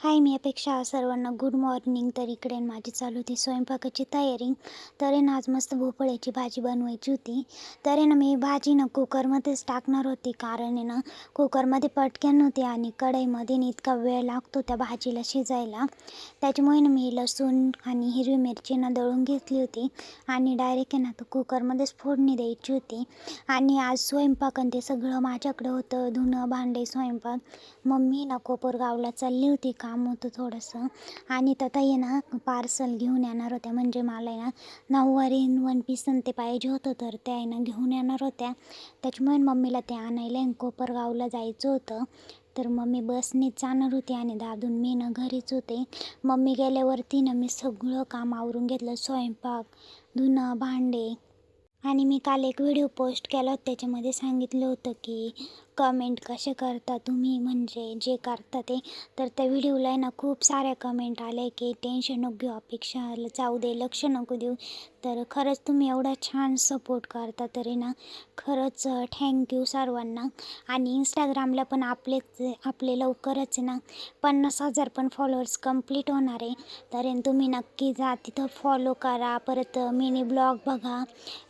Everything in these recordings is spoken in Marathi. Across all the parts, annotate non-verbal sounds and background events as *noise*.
हाय मी अपेक्षा सर्वांना गुड मॉर्निंग तर इकडे माझी चालू होती स्वयंपाकाची तयारी. तर आहे ना आज मस्त भोपळ्याची भाजी बनवायची होती. तर आहे ना मी भाजी ना कुकरमध्येच टाकणार होती. कारण आहे ना कुकरमध्ये पटक्या होती आणि कढईमध्ये ना इतका वेळ लागतो त्या भाजीला शिजायला. त्याच्यामुळे ना मी लसूण आणि हिरवी मिरची ना दळून घेतली होती. आणि डायरेक्ट आहे ना तर कुकरमध्येच फोडणी द्यायची होती. आणि आज स्वयंपाक आणि ते सगळं माझ्याकडं होतं. धुणं भांडे स्वयंपाक. मम्मी ना कोपरगावला चालली होती काम होतं थोडंसं. आणि तथा आहे ना पार्सल घेऊन येणार होत्या. म्हणजे मला आहे ना नऊवारी वन पीस आणि ते पाहिजे होतं. तर त्या आहे ना घेऊन येणार होत्या. त्याच्यामुळे मम्मीला ते आणायला कोपरगावला जायचं होतं. तर मम्मी बसनेच जाणार होती आणि दादून मी ना घरीच होते. मम्मी गेल्यावरती ना मी सगळं काम आवरून घेतलं. स्वयंपाक धुणं भांडे. आणि मी काल एक व्हिडिओ पोस्ट केला होता. त्याच्यामध्ये सांगितलं होतं की कमेंट कसे करता तुम्ही? म्हणजे जे करता ते. तर त्या व्हिडिओला आहे ना खूप साऱ्या कमेंट आल्या की टेन्शन नको घेऊ अपेक्षा जाऊ दे लक्ष नको देऊ. तर खरंच तुम्ही एवढा छान सपोर्ट करता तरी ना खरंच थँक्यू सर्वांना. आणि इंस्टाग्रामला पण आपलेच आपले लवकरच ना पन्नास हजार पण फॉलोअर्स कंप्लीट होणार आहे. तर तुम्ही नक्की जा तिथं फॉलो करा. परत मिनी ब्लॉग बघा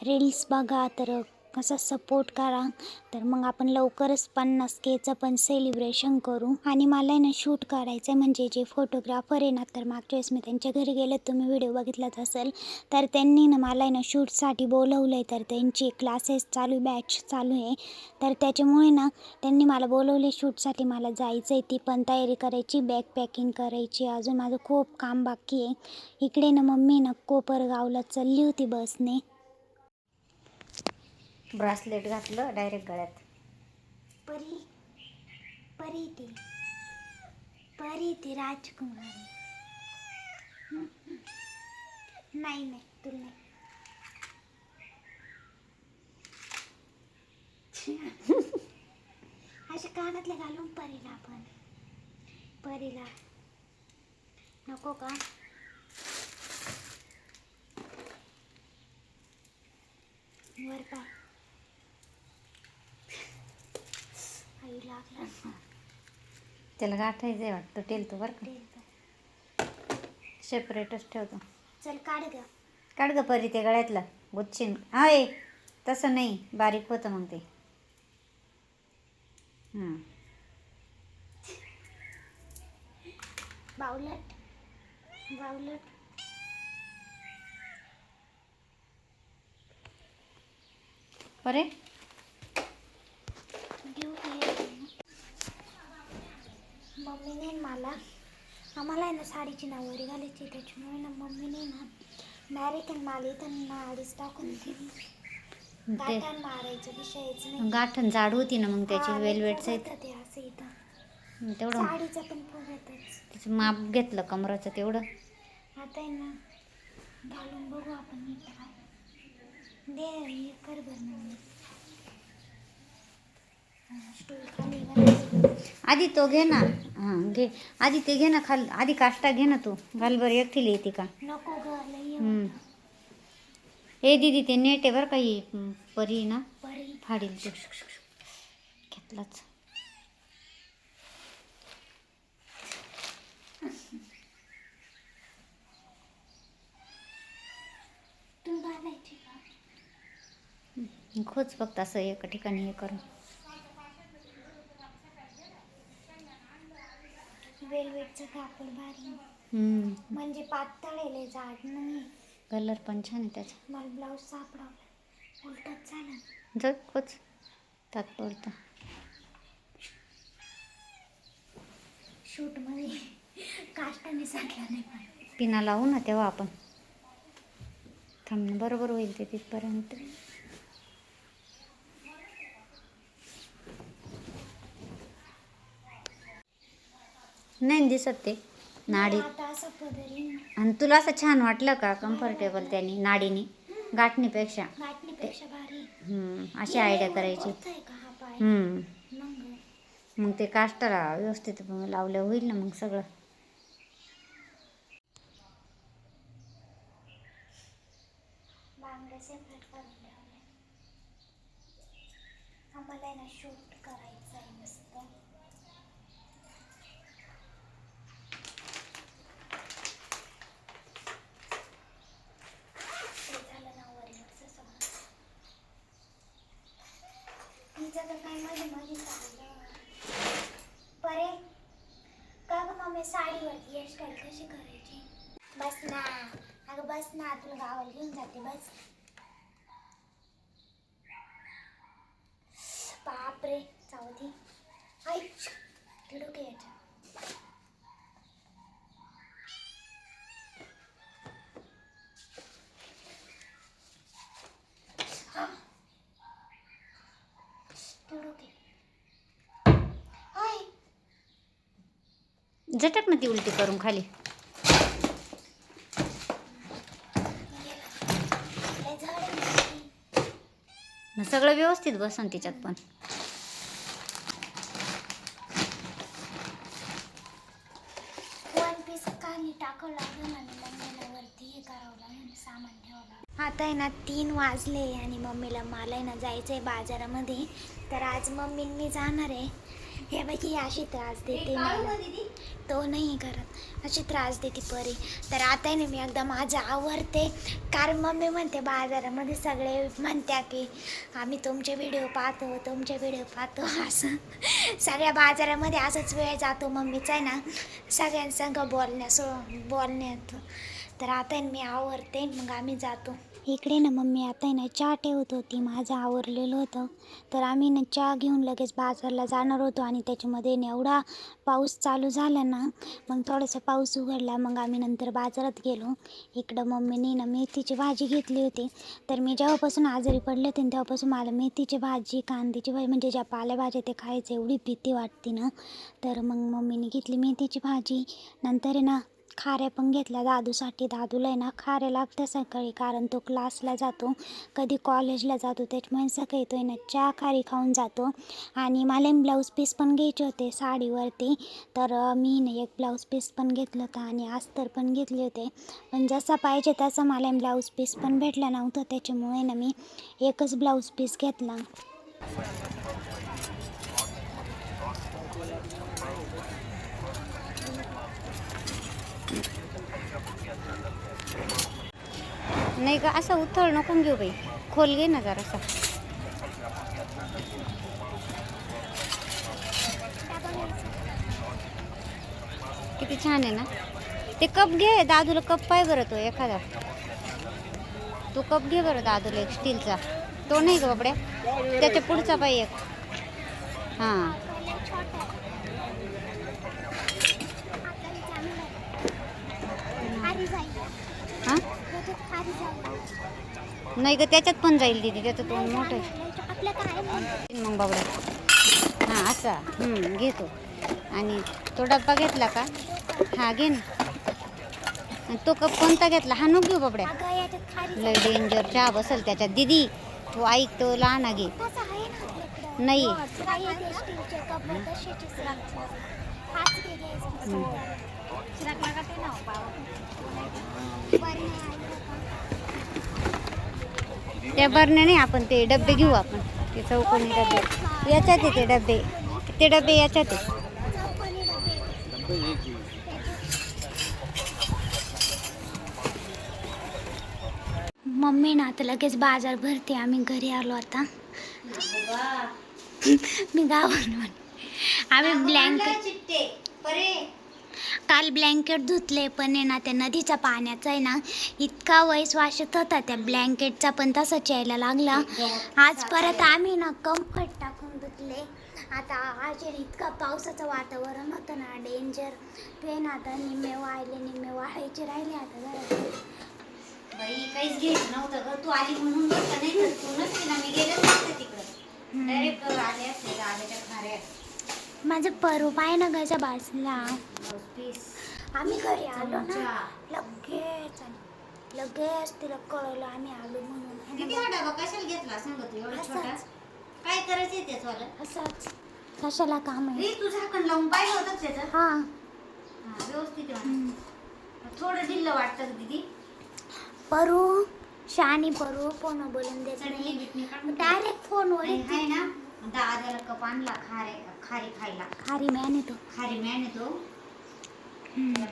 रील्स बघा. तर कसा सपोर्ट करा तर मग आपण लवकरच पन्नास केचं पण सेलिब्रेशन करू. आणि मला आहे ना शूट करायचं आहे म्हणजे जे फोटोग्राफर आहे ना तर मागच्या वेळेस मी त्यांच्या घरी गेले तुम्ही व्हिडिओ बघितलाच असेल. तर त्यांनी ना मला आहे ना शूटसाठी बोलवलं आहे तर त्यांची क्लासेस चालू बॅच चालू आहे. तर त्याच्यामुळे ना त्यांनी मला बोलवले शूटसाठी मला जायचं आहे ती पण तयारी करायची बॅग पॅकिंग करायची अजून माझं खूप काम बाकी आहे. इकडे ना मम्मी ना कोपरगावला चालली होती बसने ब्रासलेट घातलं डायरेक्ट गळ्यात. परी परी ती परी ती राजकुमारी. नाही नाही तुला नाही. अशा कानातले घालून परीला आपण. परीला. नको का? वर पाय आई लागला त्याला गाठायचं आहे वाटतं टेल तो बरं का. सेपरेटच ठेवतो. चल काढ ग. काढ ग परी ते गळ्यातलं गुच्छीन आहे तसं नाही बारीक होतं मग ते. हं. बावलट बावलट. परे घेऊ मम्मीने मला आम्हाला आहे ना साडीची नऊवारी घालायची त्याच्यामुळे ना मम्मीने ना डायरेक्ट मला इथं नाडीच टाकून दिली. ते गाठण मारायचं विषयच नाही. गाठण जाड होती ना मग त्याची वेलवेटचं फुगतं ते असं इथं. तेवढं साडीचं पण फुगतच तिचं माप घेतलं कमराचं तेवढं. आता आहे ना घालून बघू आपण दे हे कर बरं मम्मी हा, स्टूल खाली घालायचं. आधी तो घे ना. हां घे. आधी ते घे ना खाल आधी काष्टा घे ना तू. घाल बरं एकटीला येते का? नको हं. ए दीदी ते नेट आहे बरं का ही हं, परी ना? फाडील ते. घेतलाच. खोच फक्त असं एका ठिकाणी हे करून. वेलवेटचं कापड भारी. म्हणजे पातळ आहे लय जाड नाही कलर पण छान आहे त्याचा. मला ब्लाऊज सापडावला. उलटच झालं. जर खोच. तात्पुरता शूटमध्ये काष्टाने साठला नाही पाहिजे पिना लावू ना तेव्हा आपण. थांब ना, बरोबर होईल ते तिथपर्यंत. नाही दिसत ते नाडी. आणि तुला असं छान वाटलं का कम्फर्टेबल त्यांनी नाडीनी? गाठणीपेक्षा. अशी आयडिया करायची. मग? ते काष्टाला व्यवस्थित लावलं होईल ना मग सगळं. आम्हाला आहे ना शूट करायचं आहे मस्त मम्मी साडीवरती हेअरस्टाईल कशी करायची बस ना अगं बस ना तुला गावाला घेऊन जाते बस. बापरे जाऊ दे. ऐक ते याच्या झटक ना ती उलटी करून खाली लय झाड आहे ना. मग सगळं व्यवस्थित बसन तिच्यात पण. टाकावं मम्मीला वरती करावं लागेल सामान आता आहे ना तीन वाजले आणि मम्मीला मला आहे ना जायचं आहे बाजारामध्ये. तर आज मम्मी मी जाणार आहे. हे बाकी अशी त्रास देते मला. तो नाही करत. अशी त्रास देते परी. तर आता आहे ना मी एकदा माझं आवरते. कारण मम्मी म्हणते बाजारामध्ये सगळे म्हणत्या की आम्ही तुमचे व्हिडिओ पाहतो तुमचे व्हिडिओ पाहतो. *laughs* असं. सगळ्या बाजारामध्ये असंच वेळ जातो मम्मीचा आहे ना. सगळ्यांसंग बोलण्यासो बोलण्यात. तर आता आहे ना मी आवरते मग आम्ही जातो. इकडे ना मम्मी आता आहे ना चहा ठेवत होती माझं आवरलेलं होतं. तर आम्ही ना चहा घेऊन लगेच बाजारला जाणार होतो आणि त्याच्यामध्ये ना एवढा पाऊस चालू झाला ना मग थोडासा पाऊस उघडला मग आम्ही नंतर बाजारात गेलो. इकडं मम्मीने ना मेथीची भाजी घेतली होती. तर मी जेव्हापासून आजारी पडले होते तेव्हापासून मला मेथीची भाजी कांद्याची भाजी म्हणजे ज्या पालेभाज्या ते खायचं एवढी भीती वाटते ना. तर मग मम्मीने घेतली मेथीची भाजी. नंतर आहे ना खाऱ्या पण घेतल्या दादूसाठी. दादूला आहे ना खाऱ्या लागतं सकाळी कारण तो क्लासला जातो. कधी कॉलेजला जातो त्याच्यामुळे सकाळी तो ना चहा खारी खाऊन जातो. आणि मला ब्लाऊज पीस पण घ्यायचे होते साडीवरती. तर मी ना एक ब्लाऊज पीस पण घेतलं होतं आणि अस्तर पण घेतले होते. पण जसा पाहिजे तसा मला ब्लाऊज पीस पण भेटला नव्हतं त्याच्यामुळे ना मी एकच ब्लाऊज पीस घेतला. नाही का असं उथळ नको घेऊ बाई. खोल घे ना जरासा. किती छान आहे ना. ते कप घे दादूला कप पाय बरं तो एखादा. तो कप घे बरं दादूला एक स्टीलचा. तो नाही का बापड्या त्याच्या पुढचा पाय एक. हां. हां? नाही ग त्याच्यात पण जाईल दिदी त्याचं तोंड मोठं आहे. मग बाबड्या. हां असा. घेतो आणि तो डब्बा घेतला का? हा घे ना. तो कप कोणता घेतला? हा नको घेऊ बाबड्या. लय डेंजर चहा बसल त्याच्यात. दिदी तू ऐक तो लहान घे ना नाही काही ते स्टीलचे कप तसेच लागतात हाच घे घ्यायचा चिराग लागते ना त्या बरण्या नाही आपण ते डबे घेऊ आपण. ते चौकोनी डबे. याच्यात आहे ते डबे. ते डबे याच्यात आहे. मम्मी ना आता लगेच बाजार भरते. आम्ही घरी आलो आता. मी गावाला आम्ही ब्लँकेट काल ब्लँकेट धुतले पण आहे ना त्या नदीच्या पाण्याचा आहे ना इतका वैस वाशत होता. त्या ब्लँकेटचा पण तसाच यायला लागला. आज परत आम्ही ना कम्फर्ट टाकून धुतले. आता आज इतका पावसाचं वातावरण होतं ना डेंजर ते ना आता निम्मे वाळले निम्मे वाळायचे राहिले आता जरा. बाई काहीच घेत नव्हतं ग. तू आली म्हणून बरं का? नाही तर तू नसती ना मी गेलेच नसते तिकडं. डायरेक्ट आले असते आल्याच्या खाऱ्या माझं परू पाय ना गजा बाजला आम्ही घरी आलो ना. लगेच. लगेच तिला कळवलं आम्ही आलो म्हणून. किती डबा कशाला घेतला सांग तू? एवढा असाच. छोटा काय वाला असंच. कशाला काम आहे? रे तू झाकण लावून पाहिलं होतं त्याचं? हा. व्यवस्थित आहे. थोडं ढिल्लं वाटतं दीदी? परू शानी परू फोन बोलून काढून डायरेक्ट फोनवर हाय ना? दादाला कप आणला खारे खारी खायला. खारी मॅन येतो. खारी मॅन येतो.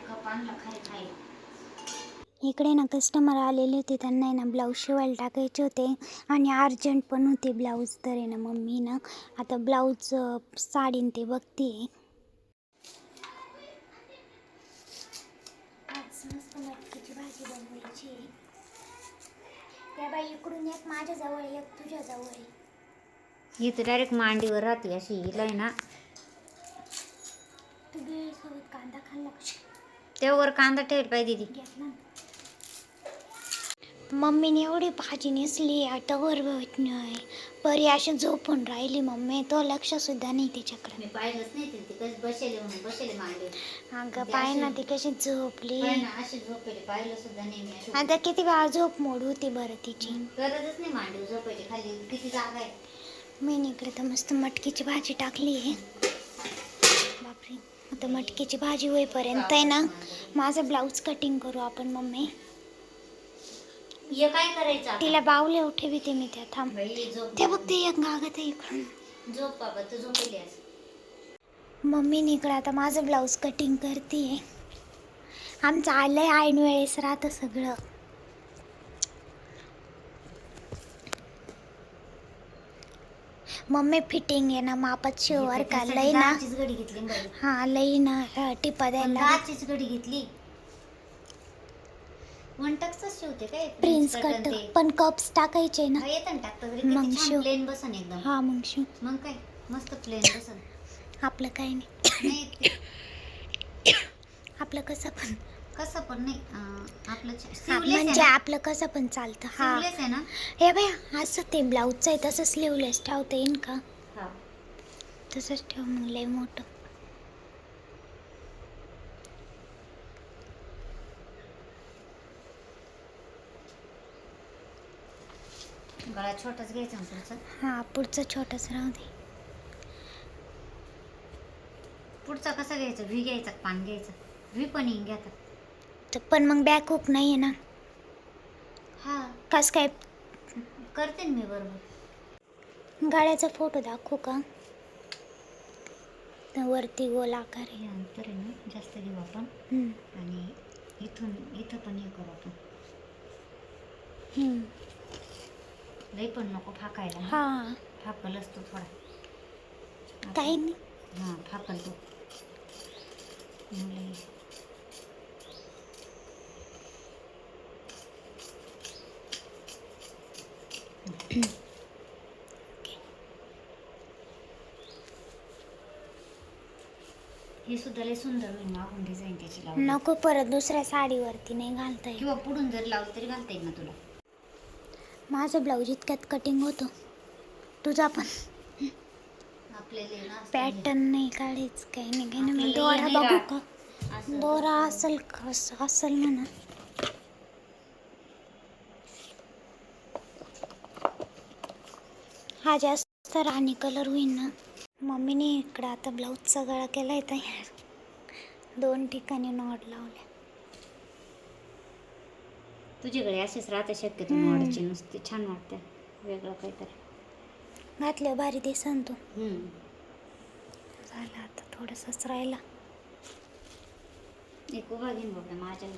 कप आणला खारी खायला. इकडे ना कस्टमर आलेले होते त्यांना ना ब्लाऊज शिवायला टाकायचे होते. आणि अर्जंट पण होते ब्लाऊज तर ना मम्मी ना आता ब्लाऊज साडीन ते बघते. त्या बाई इकडून एक माझ्याजवळ एक तुझ्याजवळ ही तर डायरेक्ट मांडीवर राहते अशी हिला आहे ना. कांदा खाल्ला? त्यावर कांदा ठेवला पाहिजे ती. मम्मीने एवढी भाजी नेसली आटावर होत नाही. परी अशी झोपून राहिली मम्मी तो लक्ष सुद्धा नाही तिच्याकडे. मी पाहिलंच नाही ती कशी बसेले म्हणून बसेले मांडीवर. अगं पाय ना ती कशी झोपली. पाय ना अशी झोपेली पाहिलं सुद्धा नाही मी अशी. आता किती वेळा झोप मोड होती बरं तिची. गरजच नाही मांडीवर झोपायची खाली किती जागा आहे. मी इकडे तर मस्त मटकीची भाजी टाकली आहे बापरे आता मटकीची भाजी होईपर्यंत आहे ना माझं ब्लाऊज कटिंग करू आपण मम्मी. हे काय करायचं? तिला बावले उठे ते मी त्या थांब. ते बघ ते एक गागत आहे इकडून. झोप बाबा तू झोपेली आज मम्मीने इकडं आता माझं ब्लाऊज कटिंग करते आमचं आलंय ऐन वेळेस राहतं सगळं. मम्मी फिटिंग आहे ना मापात शिवर का लई ना. दहाचीच घडी घेतली ना बाई. हा लई ना टिपा पण द्यायला. दहाचीच घडी घेतली. वन टक्सच शिवते काय? Prince cut. पण कप्स टाकायचे ना. हा, येतं ना टाकतं मग किती छान शिव. प्लेन बसन एकदम. हा मग शिव. मग काय? मस्त प्लेन *coughs* बसन. आपलं काय नाही. *coughs* नाही ते. *coughs* आपलं कसं पण. कसं पण नाही आपलं म्हणजे? आपलं कसं पण चालतं हा. Sleeveless आहे ना? हे बाय असं ते ब्लाऊजचं आहे तसं स्लीवलेस ठेवता येईन का? हा. तसंच ठेव मग लय मोठं. गळा छोटाच घ्यायचा ना पुढचा? हा पुढचं छोटंच राहू दे. पुढचा कसा घ्यायचा? व्ही घ्यायचा पान घ्यायचा. व्ही पण येईन घ्या तर पण मग बॅक हुक नाही आहे ना. हा. कस काय? करते ना मी बरोबर. गाड्याचा फोटो दाखवू का? तर वरती गोल आकार आहे. हे अंतर आहे ना जास्त घेऊ आपण. हम्म, आणि इथून इथं पण हे करू आपण. हम्म. लई पण नको फाकायला. हा. फाकलच तो थोडा. काही नाही. हां फाकल तो. मग लई हे सुद्धा लय सुंदर होईल मागून डिझाईन त्याची लावली नको परत दुसऱ्या साडीवरती नाही घालता येईल किंवा पुढून जर लावलं तरी घालता येईल ना तुला? माझं ब्लाऊज इतक्यात कटिंग होतं. तुझा पण? आपल्याला ना असं पॅटर्न नाही काढायच काही नाही काही नाही. दोरा बघू का? दोरा असेल कसं असेल म्हणा. हा जास्त राणी कलर होईल ना. मम्मीने इकडं आता ब्लाऊजचा गळा केला आहे तयार दोन ठिकाणी नॉट लावल्या. तुझ्याकडे असेच राहते शक्यतो. मॉडची नुसती. छान वाटते. वेगळं काहीतरी. घातल्यावर भारी दिसन तू. झालं आता थोडंसंच राहिला. एक उभा घेईन बाबा माझ्या.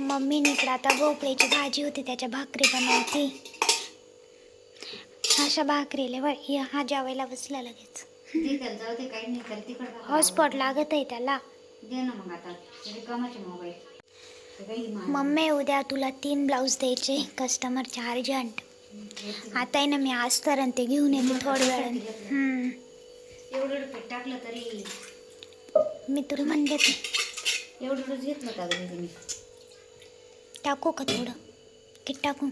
मम्मीने इकडं आता भोपळ्याची भाजी होती त्याच्या भाकरी बनवती. अशा भाकरीला व- हि- हा जेवायला बसला लगेच. तिकडे जाऊ दे काही नाही तर तिकडे हॉटस्पॉट लागत आहे त्याला. दे ना मग आता रिकामाचे मोबाईल ते काही मा- मम्मी उद्या तुला तीन ब्लाऊज द्यायचे कस्टमरचे अर्जंट. आता आहे ना मी आज तर आणि ते घेऊन येते थोड्या वेळाने. हम्म. एवढं एवढं पीठ टाकलं तरी. मी तुला म्हणले ते. एवढं एवढंच घेतलं का टाकू का थोडं? किट टाकू?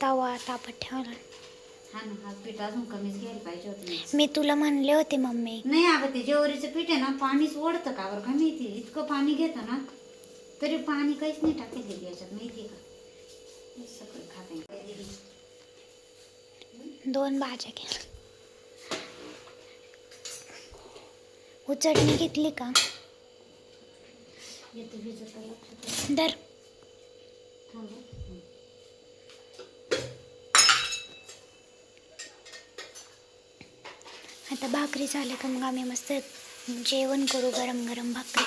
तवा तापत ठेवला हा ना हा पीठ अजून कमीच घ्यायला पाहिजे होतं मी. मी तुला म्हणले होते मम्मी. नाही अगं ते जेवरीचं पीठ आहे ना पाणीच ओढतं का बरं का माहिती इतकं पाणी घेतं ना तरी पाणी काहीच नाही टाकेल याच्यात माहिती का? हे सगळं खाते दोन भाज्या घ्या. उचडणी घेतली का? येतं भिजत दर थांब. हं. आता भाकरी झाल्या का मग आम्ही मस्त जेवण करू गरम गरम भाकरी.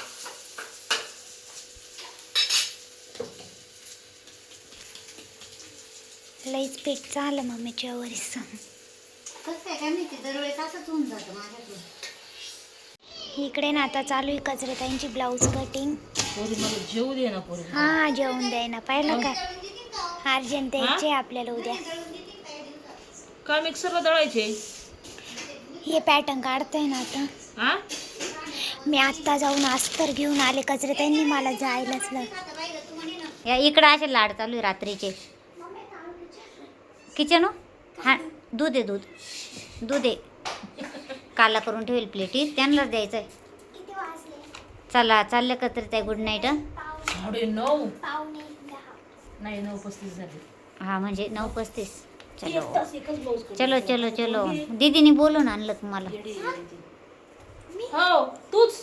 लईच पीठ झालं मम्मीच्या वरीस. कसं काय काय माहिती दरवेळेस असंच होऊन जातं माझ्याकडून इकडे ना आता चालू आहे कचरेताईंची ब्लाऊज कटिंग. पोरी मला जेऊ दे ना पोरी. हा जेवून द्याय ना. पाहिलं काय अर्जंट यायचे आपल्याला उद्या. का मिक्सरला दळायचे? हे पॅटर्न काढतंय ना आता. हा? मी आत्ता जाऊन अस्तर घेऊन आले कचरेताईंनी मला जायलाच लाग या इकडं असे लाड चालू आहे रात्रीचे. किचन हा? दूध आहे दूध. दूध आहे. काला करून ठेवेल प्लेटीत त्यांनाच द्यायचं आहे चला चाललं का तर त्या गुड नाईट साडे नऊ? नाही नऊ पस्तीस झाले. हा म्हणजे नऊ पस्तीस. चलो चलो चलो चलो बोलो ना आणलं तुम्हाला हो तूच